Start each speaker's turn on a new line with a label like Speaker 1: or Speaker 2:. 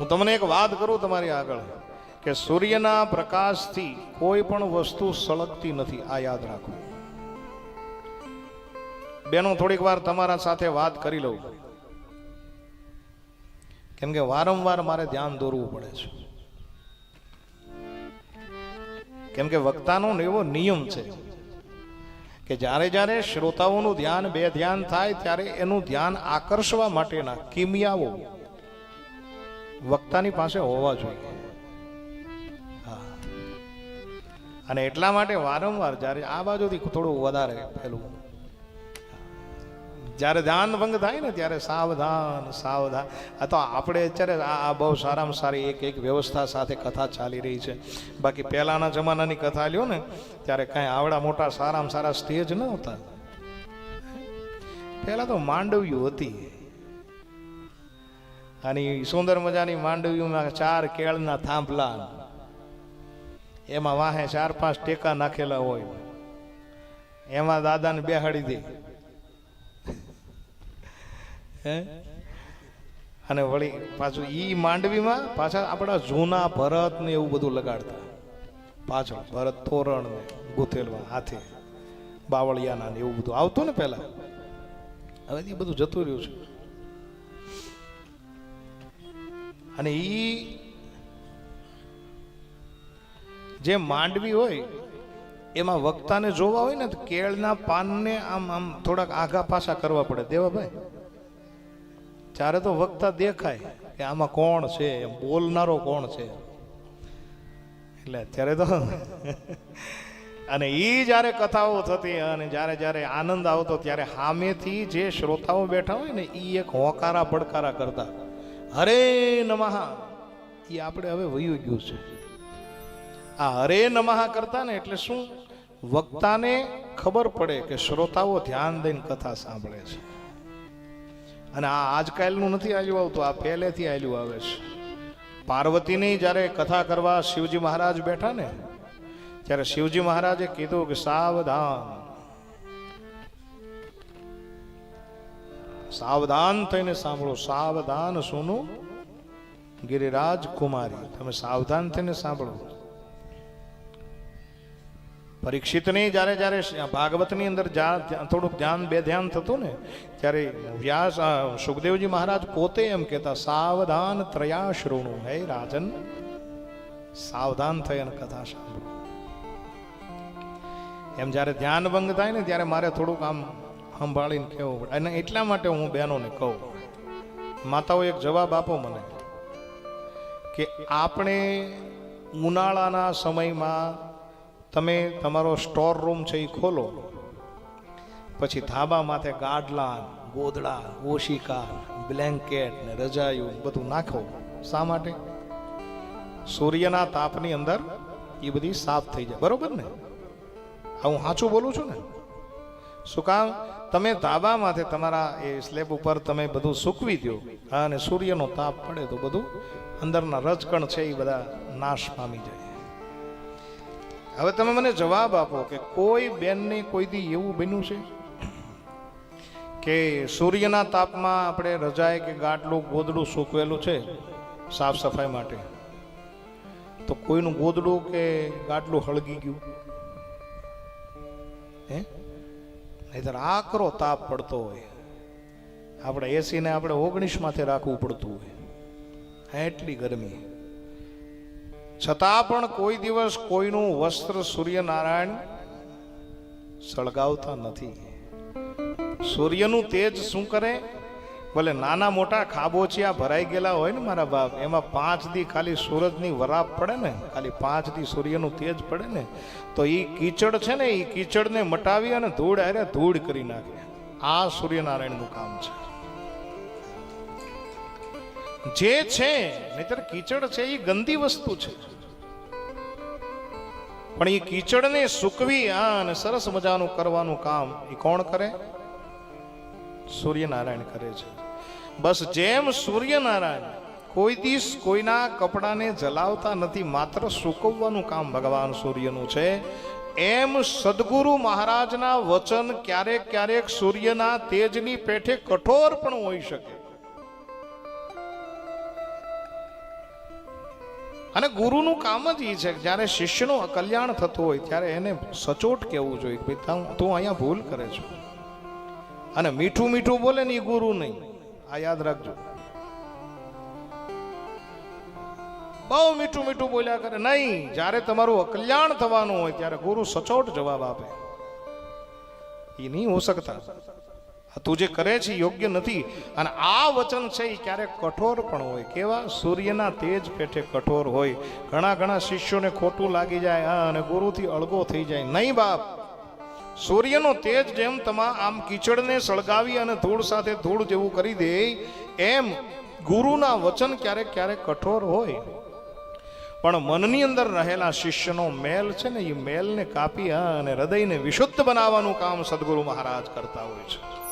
Speaker 1: હું તમને એક વાત કરું તમારી આગળ, કે સૂર્યના પ્રકાશથી કોઈ પણ વસ્તુ સળગતી નથી, આ યાદ રાખો. બેનો, થોડીક વાર તમારા સાથે વાત કરી લઉં. કેમ કે વારંવાર મારે ધ્યાન દોરવું પડે છે. કેમ કે વક્તાનો એવો નિયમ છે કે જ્યારે જ્યારે શ્રોતાઓનું ધ્યાન, બે ધ્યાન થાય, ત્યારે એનું ધ્યાન આકર્ષવા માટેના કિમિયાઓ વક્તાની પાસે હોવા જોઈએ. અને એટલા માટે વારંવાર જ્યારે આ બાજુથી થોડું વધારે પેલું. જ્યારે ધ્યાન ભંગ થાય ને ત્યારે સાવધાન સાવધાન. તો આપણે અત્યારે આ આ બહુ સારામાં સારી એક એક વ્યવસ્થા સાથે કથા ચાલી રહી છે. બાકી પહેલાના જમાનાની કથા લ્યો ને, ત્યારે કાંઈ આવડા મોટા સારામાં સારા સ્ટેજ ન હતા. પહેલાં તો માંડવ્યું હતી. અને સુંદર મજાની માંડવીમાં ચાર કેળના થાંભલા. એમાં વાહે ચાર પાંચ ટેકા નાખેલા હોય. એમાં દાદાને બેહાડી દે. હે? અને વળી પાછું ઈ માંડવીમાં પાછા આપણા જૂના ભરત ને એવું બધું લગાડતા. પાછળ ભરત તોરણ ને ગુથેલવા હાથે. બાવળિયાના ને એવું બધું. આવતું ને પહેલા? હવે એ બધું જતું રહ્યું છે. અને ઈ જે માંડવી હોય, એમાં વક્તાને જોવા હોય ને, તો કેળના પાનને આમ આમ થોડાક આઘા પાછા કરવા પડે. દેવાભાઈ ત્યારે તો વક્તા દેખાય કે આમાં કોણ છે બોલનારો કોણ છે. એટલે અત્યારે તો અને એ જ્યારે કથાઓ થતી અને જ્યારે જ્યારે આનંદ આવતો, ત્યારે સામેથી જે શ્રોતાઓ બેઠા હોય ને એ એક હોકારા પડકારા કરતા. હરે નમઃ. એ આપણે હવે વયું ગયું છે. આ હરે નમઃ કરતા ને એટલે શું? વક્તાને ખબર પડે કે શ્રોતાઓ ધ્યાન દઈને કથા સાંભળે છે. અને આ આજકાલનું નથી આવ્યું આવતું, આ પહેલેથી આવ્યું આવે છે. પાર્વતીની જ્યારે કથા કરવા શિવજી મહારાજ બેઠા ને ત્યારે શિવજી મહારાજે કીધું કે સાવધાન સાવધાન થઈને સાંભળો. સાવધાન સોનું ગિરિરાજ કુમારી. તમે સાવધાન થઈને સાંભળો. પરીક્ષિતની જ્યારે જ્યારે ભાગવતની અંદર થોડુંક ધ્યાન, બે ધ્યાન થતું ને, ત્યારે વ્યાસ સુખદેવજી મહારાજ પોતે એમ કહેતા, સાવધાન ત્રયા શ્રોણુ હે રાજન, સાવધાન થઈ અને કથા સાંભળો. એમ જ્યારે ધ્યાન ભંગ થાય ને, ત્યારે મારે થોડુંક આમ સંભાળીને કહેવું પડે. અને એટલા માટે હું બહેનોને કહું, માતાઓ, એક જવાબ આપો મને, કે આપણે ઉનાળાના સમયમાં તમે તમારો સ્ટોર રૂમ છે એ ખોલો, પછી ધાબા માથે ગાડલા ગોદડા, ઓશિકા, બ્લેન્કેટ ને રજાયું બધું નાખો. શા માટે? સૂર્યના તાપની અંદર એ બધી સાફ થઈ જાય. બરોબર ને? હું સાચું બોલું છું ને? શું કામ? તમે માથે તમારા એ સ્લેબ ઉપર તમે બધું સૂકવી દો અને સૂર્યનો તાપ પડે તો બધું અંદરના રજકણ છે એ બધા નાશ પામી જાય. હવે તમે મને જવાબ આપો કે કોઈ બેનને કોઈ દી એવું બન્યું છે? કે સૂર્યના તાપમાં આપણે રજાય કે ગાટલું ગોદડું સૂકવેલું છે સાફ સફાઈ માટે? તો કોઈનું ગોદડું કે ગાટલું હળગી ગયું? હે? નહીતર આકરો તાપ પડતો હોય. આપણે એસીને આપણે ઓગણીસ માથે રાખવું પડતું હોય. એટલી ગરમી. છતાં પણ કોઈ દિવસ કોઈનું વસ્ત્ર સૂર્યનારાયણ સળગાવતા નથી. સૂર્યનું તેજ શું કરે? ભલે નાના મોટા ખાબોચિયા ભરાઈ ગયેલા હોય ને મારા બાપ, એમાં પાંચ દી ખાલી સૂરજની વરાપ પડે ને, ખાલી પાંચ દી સૂર્યનું તેજ પડે ને, તો એ કીચડ છે ને એ કીચડને મટાવી અને ધૂળ આરે ધૂળ કરી નાખે. આ સૂર્યનારાયણનું કામ છે. જે છે, નહીતર કીચડ છે એ ગંદી વસ્તુ છે. પણ એ કીચડને સૂકવી આ અને સરસ મજાનું કરવાનું કામ એ કોણ કરે? સૂર્યનારાયણ કરે છે. બસ જેમ સૂર્યનારાયણ, કોઈ દિવસ કોઈના કપડાને જલાવતા નથી, માત્ર સૂકવવાનું કામ ભગવાન સૂર્યનું છે. એમ સદગુરુ મહારાજના વચન ક્યારેક ક્યારેક સૂર્યના તેજની પેઠે કઠોર પણ હોઈ શકે. અને ગુરુનું કામ જ એ છે કે જ્યારે શિષ્યનું અકલ્યાણ થતું હોય, ત્યારે એને સચોટ કહેવું જોઈએ તું અહીંયા ભૂલ કરે છો. અને મીઠું મીઠું બોલે ને એ ગુરુ નહીં. આ યાદ રાખજો. બહુ મીઠું મીઠું બોલ્યા કરે. નહીં, જ્યારે તમારું અકલ્યાણ થવાનું હોય, ત્યારે ગુરુ સચોટ જવાબ આપે. એ નહીં હો શકતા. તું જે કરે છે યોગ્ય નથી. અને આ વચન છે એ ક્યારેક કઠોર પણ હોય. કેવા? સૂર્યના તેજ પેઠે કઠોર હોય. ઘણા ઘણા શિષ્યોને ખોટું લાગી જાય. અને ગુરુથી અળગો થઈ જાય. નહીં બાપ. સૂર્યનો તેજ જેમ તમા આમ કીચડને સળગાવી અને ધૂળ સાથે ધૂળ જેવું કરી દે, એમ ગુરુના વચન ક્યારેક ક્યારેક કઠોર હોય. પણ મનની અંદર રહેલા શિષ્યનો મેલ છે ને, એ મેલને કાપી અને હૃદયને વિશુદ્ધ બનાવવાનું કામ સદગુરુ મહારાજ કરતા હોય છે.